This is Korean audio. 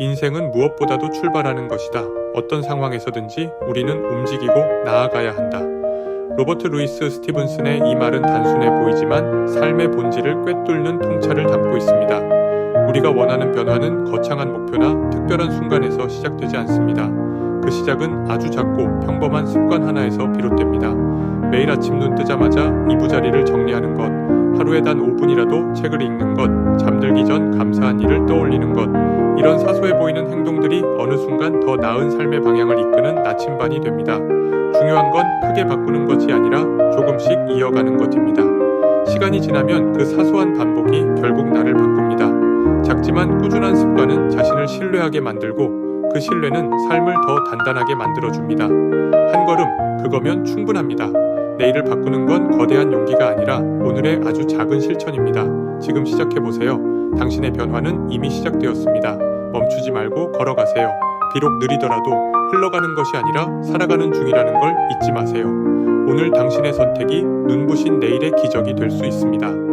인생은 무엇보다도 출발하는 것이다. 어떤 상황에서든지 우리는 움직이고 나아가야 한다. 로버트 루이스 스티븐슨의 이 말은 단순해 보이지만 삶의 본질을 꿰뚫는 통찰을 담고 있습니다. 우리가 원하는 변화는 거창한 목표나 특별한 순간에서 시작되지 않습니다. 그 시작은 아주 작고 평범한 습관 하나에서 비롯됩니다. 매일 아침 눈 뜨자마자 이부자리를 정리하는 것, 하루에 단 5분이라도 책을 읽는 것, 잠들기 전 감사한 일을 떠올리는 것, 이런 사소해 보이는 행동들이 어느 순간 더 나은 삶의 방향을 이끄는 나침반이 됩니다. 중요한 건 크게 바꾸는 것이 아니라 조금씩 이어가는 것입니다. 시간이 지나면 그 사소한 반복이 결국 나를 바꿉니다. 작지만 꾸준한 습관은 자신을 신뢰하게 만들고 그 신뢰는 삶을 더 단단하게 만들어줍니다. 한 걸음, 그거면 충분합니다. 내일을 바꾸는 건 거대한 용기가 아니라 오늘의 아주 작은 실천입니다. 지금 시작해보세요. 당신의 변화는 이미 시작되었습니다. 멈추지 말고 걸어가세요. 비록 느리더라도 흘러가는 것이 아니라 살아가는 중이라는 걸 잊지 마세요. 오늘 당신의 선택이 눈부신 내일의 기적이 될 수 있습니다.